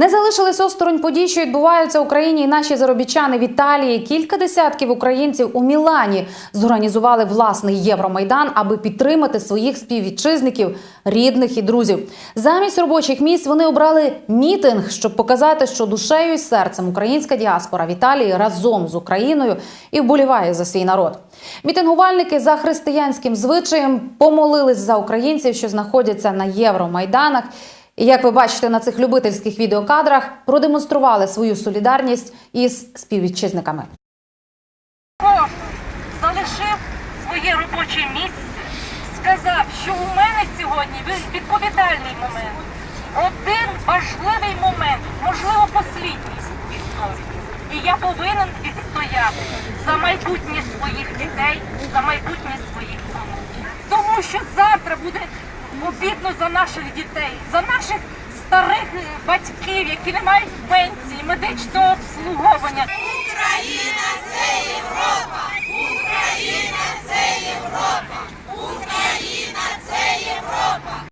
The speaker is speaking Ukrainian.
Не залишились осторонь подій, що відбуваються в Україні, і наші заробітчани в Італії. Кілька десятків українців у Мілані зорганізували власний Євромайдан, аби підтримати своїх співвітчизників, рідних і друзів. Замість робочих місць вони обрали мітинг, щоб показати, що душею і серцем українська діаспора в Італії разом з Україною і вболіває за свій народ. Мітингувальники за християнським звичаєм помолились за українців, що знаходяться на Євромайданах. І як ви бачите на цих любительських відеокадрах, продемонстрували свою солідарність із співвітчизниками. Кожен залишив своє робоче місце, сказав, що у мене сьогодні відповідальний момент. Один важливий момент, можливо, послідній історії. І я повинен відстояти за майбутнє своїх дітей, за майбутнє своїх онуків. Тому що завтра буде обідно за наших дітей, за наших батьків, які не мають пенсії, медичного обслуговування. Україна це